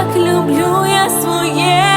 так люблю я своє.